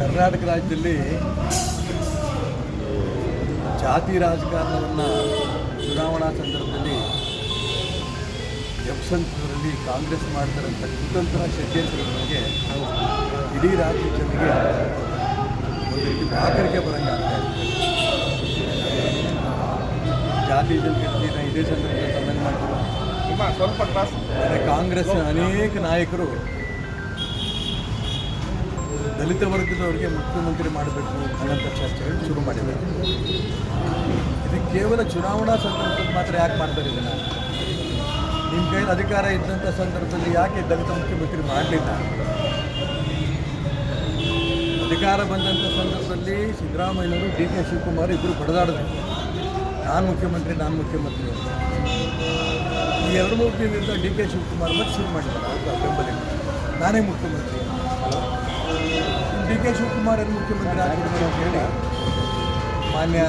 ಕರ್ನಾಟಕ ರಾಜ್ಯದಲ್ಲಿ ಜಾತಿ ರಾಜಕಾರಣವನ್ನು ಚುನಾವಣಾ ಸಂದರ್ಭದಲ್ಲಿ ಎಪ್ಸಂತರಲ್ಲಿ ಕಾಂಗ್ರೆಸ್ ಮಾಡ್ತಾರಂಥ ಕುತಂತ್ರ ಷಡ್ಯಂತ್ರಗಳಿಗೆ ಬಗ್ಗೆ ಇಡೀ ರಾಜ್ಯ ಜನರಿಗೆ ಒಂದು ರೀತಿ ಆಕರಿಕೆ ಬರಂಗೆ ಆಗ್ತಾ ಇದೆ. ಜಾತಿ ಜನಗಣತಿನ ಇದೇ ಸಂದರ್ಭದಲ್ಲಿ ಕಮೆಂಟ್ ಮಾಡಿದ್ರು ಸ್ವಲ್ಪ ಆದರೆ ಕಾಂಗ್ರೆಸ್ನ ಅನೇಕ ನಾಯಕರು ದಲಿತ ವರ್ಗದವರಿಗೆ ಮುಖ್ಯಮಂತ್ರಿ ಮಾಡಬೇಕು ಅನ್ನೋಂಥ ಚರ್ಚೆಗಳು ಶುರು ಮಾಡಿದ್ದಾರೆ. ಇದು ಕೇವಲ ಚುನಾವಣಾ ಸಂದರ್ಭದಲ್ಲಿ ಮಾತ್ರ ಯಾಕೆ ಮಾಡ್ತಾರೆ ಇದನ್ನು ನಿಮ್ಮ ಕೈಯಲ್ಲಿ ಅಧಿಕಾರ ಇದ್ದಂಥ ಸಂದರ್ಭದಲ್ಲಿ ಯಾಕೆ ದಲಿತ ಮುಖ್ಯಮಂತ್ರಿ ಮಾಡಲಿಲ್ಲ? ಅಧಿಕಾರ ಬಂದಂಥ ಸಂದರ್ಭದಲ್ಲಿ ಸಿದ್ದರಾಮಯ್ಯವರು ಡಿ ಕೆ ಶಿವಕುಮಾರ್ ಇಬ್ಬರು ಬಡದಾಡಿದ್ರು. ನಾನು ಮುಖ್ಯಮಂತ್ರಿ ನಾನು ಮುಖ್ಯಮಂತ್ರಿ ಈ ಎರಡು ಮೂರು ದಿನದಿಂದ ಡಿ ಕೆ ಶಿವಕುಮಾರ್ ಮತ್ತೆ ಶುರು ಮಾಡಿದ್ದಾರೆ ಬೆಂಬಲಿಗ ನಾನೇ ಮುಖ್ಯಮಂತ್ರಿ. ಡಿ ಕೆ ಶಿವಕುಮಾರ್ ಅವರು ಮುಖ್ಯಮಂತ್ರಿ ಆಗಿರ್ಬೋದು ಅಂತ ಹೇಳಿ ಮಾನ್ಯ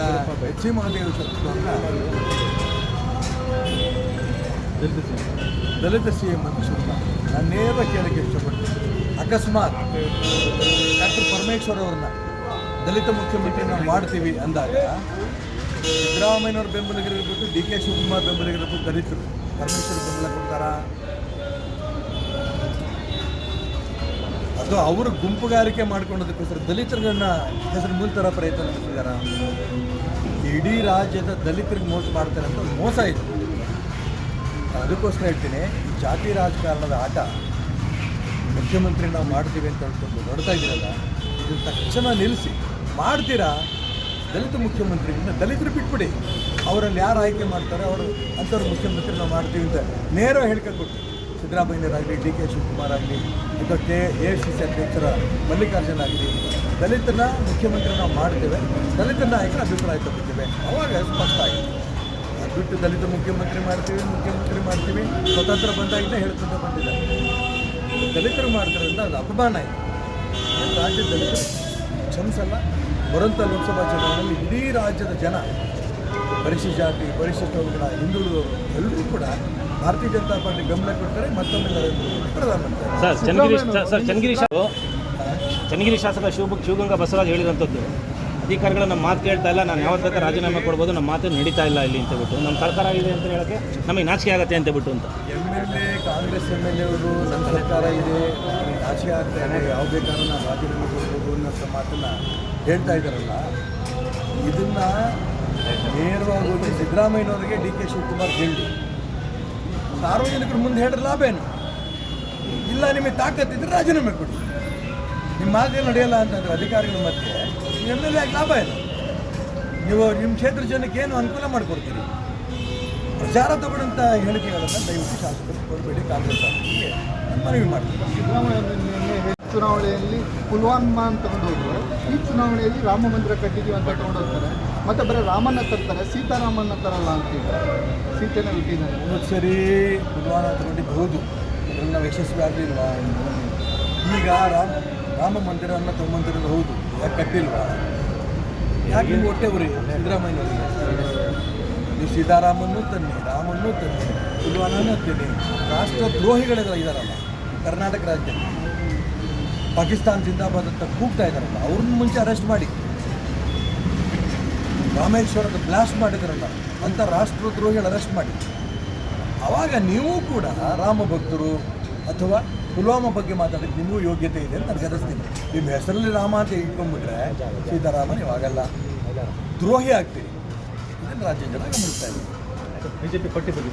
ಎಚ್ ಸಿ ಮಹದೇವ ಶಬ್ದವನ್ನು ದಲಿತ ಸಿ ಎಂ. ಅಂತ ಮಾಡಿ ನಾನು ನೇರ ಕೇಳಕ್ಕೆ ಇಷ್ಟಪಡ್ತೀನಿ. ಅಕಸ್ಮಾತ್ ಡಾಕ್ಟರ್ ಪರಮೇಶ್ವರ್ ಅವ್ರನ್ನ ದಲಿತ ಮುಖ್ಯಮಂತ್ರಿ ನಾವು ಮಾಡ್ತೀವಿ ಅಂದಾಗ ಸಿದ್ದರಾಮಯ್ಯನವ್ರ ಬೆಂಬಲಿಗರಿರ್ಬೋದು ಡಿ ಕೆ ಶಿವಕುಮಾರ್ ಬೆಂಬಲಿಗರಿರ್ಬೋದು ದಲಿತರು. ಪರಮೇಶ್ವರ್ ಬೆಂಬಲ ಕೊಡ್ತಾರಾ? ಅದು ಅವರು ಗುಂಪುಗಾರಿಕೆ ಮಾಡ್ಕೊಳ್ಳೋದಕ್ಕೋಸ್ಕರ ದಲಿತರನ್ನ ಹೆಸರು ಮೂಲತರ ಪ್ರಯತ್ನ ನಡೆಸಿದಾರ ಇಡೀ ರಾಜ್ಯದ ದಲಿತರಿಗೆ ಮೋಸ ಮಾಡ್ತಾರೆ ಅಂತ ಮೋಸ ಇದು. ಅದಕ್ಕೋಸ್ಕರ ಹೇಳ್ತೀನಿ ಜಾತಿ ರಾಜಕಾರಣದ ಆಟ ಮುಖ್ಯಮಂತ್ರಿ ನಾವು ಮಾಡ್ತೀವಿ ಅಂತ ಹೇಳ್ಕೊಂಡು ನೋಡ್ತಾ ಇದ್ದೀರಲ್ಲ ಇದು ತಕ್ಷಣ ನಿಲ್ಲಿಸಿ. ಮಾಡ್ತೀರಾ? ದಲಿತ ಮುಖ್ಯಮಂತ್ರಿಗಳನ್ನ ದಲಿತರು ಬಿಟ್ಬಿಡಿ. ಅವರಲ್ಲಿ ಯಾರು ಆಯ್ಕೆ ಮಾಡ್ತಾರೆ, ಅವರು ಅಂಥವ್ರು ಮುಖ್ಯಮಂತ್ರಿ ನಾವು ಮಾಡ್ತೀವಿ ಅಂತ ನೇರ ಹೇಳಿಕೆ ಕೊಟ್ಟು ಸಿದ್ದರಾಮಯ್ಯರಾಗಲಿ ಡಿ ಕೆ ಶಿವಕುಮಾರ್ ಆಗಲಿ ಅಥವಾ ಕೆ ಎ ಸಿ ಸಿ ಅಧ್ಯಕ್ಷರ ಮಲ್ಲಿಕಾರ್ಜುನ ಆಗಲಿ, ದಲಿತನ ಮುಖ್ಯಮಂತ್ರಿ ನಾವು ಮಾಡ್ತೇವೆ. ದಲಿತ ನಾಯಕರ ಅಭಿಪ್ರಾಯ ತಗೊಳ್ತೇವೆ ಅವಾಗ ಸ್ಪಷ್ಟ ಆಗಿದೆ ಅದು ಬಿಟ್ಟು ದಲಿತ ಮುಖ್ಯಮಂತ್ರಿ ಮಾಡ್ತೀವಿ ಮುಖ್ಯಮಂತ್ರಿ ಮಾಡ್ತೀವಿ, ಸ್ವತಂತ್ರ ಬಂದಾಗಿಂದ ಹೇಳ್ಕೊಂತ ಬಂದಿದ್ದಾರೆ. ದಲಿತರು ಮಾಡ್ತಾರಿಂದ ಅದು ಅಪಮಾನ ಇದು ರಾಜ್ಯದ ದಲಿತರು? ಕ್ಷಮಿಸಲ್ಲ. ಬರುವಂಥ ಲೋಕಸಭಾ ಚುನಾವಣೆಯಲ್ಲಿ ಇಡೀ ರಾಜ್ಯದ ಜನ ಪರಿಶಿಷ್ಟ ಜಾತಿ ಪರಿಶಿಷ್ಟ ಹಿಂದುಳಿದವರು ಎಲ್ಲರೂ ಕೂಡ ಭಾರತೀಯ ಜನತಾ ಪಾರ್ಟಿ ಬೆಂಬಲ ಕೊಡ್ತಾರೆ ಮತ್ತೊಮ್ಮೆ ನರೇಂದ್ರ ಮೋದಿ ಪ್ರಧಾನಮಂತ್ರಿ. ಸರ್ ಚನ್ನಗಿರಿ ಸರ್ ಚನ್ನಗಿರಿ ಶಾಸಕ ಶಿವ ಶಿವಗಂಗಾ ಬಸವರಾಜ್ ಹೇಳಿದಂಥದ್ದು ಅಧಿಕಾರಿಗಳು ನಮ್ಮ ಮಾತು ಕೇಳ್ತಾ ಇಲ್ಲ ನಾನು ಯಾವತ್ತ ರಾಜೀನಾಮೆ ಕೊಡ್ಬೋದು ನಮ್ಮ ಮಾತು ನಡೀತಾ ಇಲ್ಲ ಇಲ್ಲಿ ಅಂತ ಬಿಟ್ಟು ನಮ್ಮ ಸರ್ಕಾರ ಇದೆ ಅಂತ ಹೇಳಕ್ಕೆ ನಮಗೆ ನಾಚಿಕೆ ಆಗುತ್ತೆ ಅಂತ ಬಿಟ್ಟು ಅಂತ. M L A Congress M L ಎವರು ನಮ್ಮ ಸರ್ಕಾರ ಇದೆ ನಾಚಿಕೆ ಆಗ್ತಾ ಇದೆ ಯಾವ ಬೇಕಾದ್ರೂ ನಾನು ರಾಜೀನಾಮೆ ಕೊಡ್ಬೋದು ಅನ್ನೋ ಮಾತನ್ನ ಹೇಳ್ತಾ ಇದ್ದಾರಲ್ಲ ಇದನ್ನ ನೇರವಾಗಿ ಸಿದ್ದರಾಮಯ್ಯನವರಿಗೆ ಡಿ ಕೆ ಶಿವಕುಮಾರ್ ಹೇಳಿ ಸಾರ್ವಜನಿಕರ ಮುಂದೆ ಹೇಳಿದ್ರೆ ಲಾಭ ಏನು? ಇಲ್ಲ, ನಿಮಗೆ ತಾಕತ್ತಿದ್ರೆ ರಾಜೀನಾಮೆ ಕೊಡಿ. ನಿಮ್ಮ ಮಾತೇ ನಡೆಯಲ್ಲ ಅಂತಂದ್ರೆ ಅಧಿಕಾರಿಗಳ ಮತ್ತೆ ಎಲ್ಲೆಲ್ಲ ಎಲ್ ಲಾಭ ಏನು? ನೀವು ನಿಮ್ಮ ಕ್ಷೇತ್ರ ಜನಕ್ಕೆ ಏನು ಅನುಕೂಲ ಮಾಡಿಕೊಡ್ತೀರಿ? ಪ್ರಚಾರ ತಗೊಂಡಂಥ ಹೇಳಿಕೆಗಳನ್ನು ದಯವಿಟ್ಟು ಶಾಸಕರು ಕೊಡಬೇಡಿ, ಕಾಂಗ್ರೆಸ್ ಶಾಸಕರಿಗೆ ಮನವಿ ಮಾಡ್ತೀವಿ ಸಿದ್ದರಾಮಯ್ಯ ಚುನಾವಣೆಯಲ್ಲಿ ಪುಲ್ವಾಮಾ ಅಂತ ತಗೊಂಡು ಈ ಚುನಾವಣೆಯಲ್ಲಿ ರಾಮ ಮಂದಿರ ಕಟ್ಟಿದೀವಿ ಅಂತ ತಗೊಂಡು ಹೋಗ್ತಾರೆ. ಮತ್ತೆ ಬರೀ ರಾಮನ ತರ್ತಾರೆ ಸೀತಾರಾಮನ ತರಲ್ಲ ಅಂತಿದ್ದಾರೆ ಸೀತೆನ ಬಿಟ್ಟಿದ್ದಾರೆ. ಸರಿ ಪುಲ್ವಾಮ ತಗೊಂಡಿದ್ದು ಹೌದು ನಾವು ಯಶಸ್ವಿ ಆಗಲಿಲ್ವಾ? ಈಗ ರಾಮ ರಾಮ ಮಂದಿರವನ್ನು ತಗೊಂಬಂದಿರೋದು ಹೌದು. ಯಾಕೆ ಕಟ್ಟಿಲ್ವ? ಯಾಕೆ ಹೊಟ್ಟೆ ಉರಿ ಸಿದ್ದರಾಮಯ್ಯನವರಿಗೆ? ನೀವು ಸೀತಾರಾಮನ್ನೂ ತನ್ನಿ, ರಾಮನ್ನೂ ತನ್ನಿ, ಪುಲ್ವಾಮನೂ ತನ್ನಿ. ರಾಷ್ಟ್ರ ದ್ರೋಹಿಗಳೆಲ್ಲ ಇದ್ದಾರಲ್ಲ ಕರ್ನಾಟಕ ರಾಜ್ಯ ಪಾಕಿಸ್ತಾನ ಜಿಂದಾಬಾದ್ ಅಂತ ಕೂಗ್ತಾ ಇದ್ದಾರಲ್ಲ ಅವ್ರನ್ನ ಮುಂಚೆ ಅರೆಸ್ಟ್ ಮಾಡಿ. ರಾಮೇಶ್ವರದ ಬ್ಲಾಸ್ಟ್ ಮಾಡಿದ್ರಲ್ಲ ಅಂತ ರಾಷ್ಟ್ರದ್ರೋಹಿಗಳು ಅರೆಸ್ಟ್ ಮಾಡಿ. ಆವಾಗ ನೀವು ಕೂಡ ರಾಮ ಭಕ್ತರು ಅಥವಾ ಪುಲ್ವಾಮ ಬಗ್ಗೆ ಮಾತಾಡೋಕ್ಕೆ ನಿಮಗೂ ಯೋಗ್ಯತೆ ಇದೆ ಅಂತ ನನಗೆ ಅನಿಸ್ತೀನಿ ನಿಮ್ಮ ಹೆಸರಲ್ಲಿ ರಾಮ ಅಂತ ಇಟ್ಕೊಂಡ್ಬಿಟ್ರೆ ಸೀತಾರಾಮ ನೀವು ಆಗಲ್ಲ ದ್ರೋಹಿ ಆಗ್ತೀರಿ. ರಾಜ್ಯ ಜನ ಗಮನಿಸ್ತಾ ಜೆ ಬಿಜೆಪಿ ಪಟ್ಟಿ ಬಗ್ಗೆ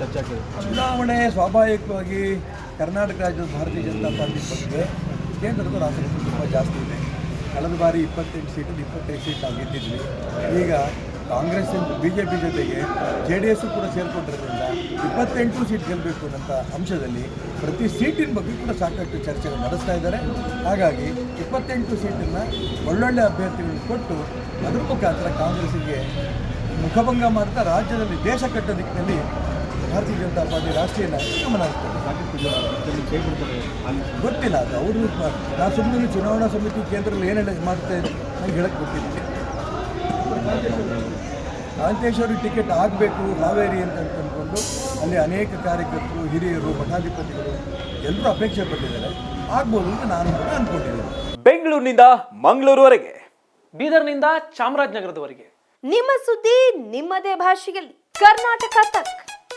ಚರ್ಚೆ ಚುನಾವಣೆ ಸ್ವಾಭಾವಿಕವಾಗಿ ಕರ್ನಾಟಕ ರಾಜ್ಯದ ಭಾರತೀಯ ಜನತಾ ಪಾರ್ಟಿ ಬಗ್ಗೆ ಕೇಂದ್ರದ ರಾಷ್ಟ್ರಕ್ಕೆ ತುಂಬ ಜಾಸ್ತಿ ಇದೆ. ಕಳೆದ ಬಾರಿ ಇಪ್ಪತ್ತೆಂಟು ಸೀಟಲ್ಲಿ ಇಪ್ಪತ್ತೈದು ಸೀಟ್ ನಾವು ಈಗ ಕಾಂಗ್ರೆಸ್ ಬಿ ಜೆ ಪಿ ಜೊತೆಗೆ ಜೆ ಡಿ ಎಸ್ಸು ಕೂಡ ಸೇರಿಕೊಂಡಿರೋದ್ರಿಂದ ಇಪ್ಪತ್ತೆಂಟು ಸೀಟ್ ಗೆಲ್ಲಬೇಕು ಅನ್ನೋಂಥ ಅಂಶದಲ್ಲಿ ಪ್ರತಿ ಸೀಟಿನ ಬಗ್ಗೆ ಕೂಡ ಸಾಕಷ್ಟು ಚರ್ಚೆಗಳು ನಡೆಸ್ತಾ ಇದ್ದಾರೆ. ಹಾಗಾಗಿ ಇಪ್ಪತ್ತೆಂಟು ಸೀಟನ್ನು ಒಳ್ಳೊಳ್ಳೆ ಅಭ್ಯರ್ಥಿಗಳನ್ನು ಕೊಟ್ಟು ಅದರ ಮುಖಾಂತರ ಕಾಂಗ್ರೆಸ್ಸಿಗೆ ಮುಖಭಂಗ ಮಾಡ್ತಾ ರಾಜ್ಯದಲ್ಲಿ ದೇಶ ಕಟ್ಟೋ ದಿಕ್ಕಿನಲ್ಲಿ ಭಾರತೀಯ ಜನತಾ ಪಾರ್ಟಿ ರಾಷ್ಟ್ರೀಯ ನಾಯಕ ಗಮನ ಹರಿಸ್ತಾರೆ. ಗೊತ್ತಿಲ್ಲ ಅದು ಅವರು ನಾನು ಸುಮ್ಮನೆ ಚುನಾವಣಾ ಸಮಿತಿ ಕೇಂದ್ರದಲ್ಲಿ ಏನು ಮಾಡ್ತಾ ಇದ್ದೀನಿ ನನಗೆ ಹೇಳಕ್ಕೆ ಗೊತ್ತಿಲ್ಲ. ಕಾಂತೇಶ್ವರಿ ಟಿಕೆಟ್ ಆಗಬೇಕು ಹಾವೇರಿ ಅಂತ ಅಂದ್ಕೊಂಡು ಅಲ್ಲಿ ಅನೇಕ ಕಾರ್ಯಕರ್ತರು ಹಿರಿಯರು ಮಠಾಧಿಪತಿಗಳು ಎಲ್ಲರೂ ಅಪೇಕ್ಷೆ ಪಟ್ಟಿದ್ದಾರೆ. ಆಗ್ಬೋದು ಅಂತ ನಾನು ಕೂಡ ಅಂದ್ಕೊಂಡಿದ್ದೇನೆ ಬೆಂಗಳೂರಿನಿಂದ ಮಂಗಳೂರುವರೆಗೆ. ಬೀದರ್ನಿಂದ ಚಾಮರಾಜನಗರದವರೆಗೆ. ನಿಮ್ಮ ಸುದ್ದಿ ನಿಮ್ಮದೇ ಭಾಷೆಯಲ್ಲಿ. ಕರ್ನಾಟಕ ತಕ್.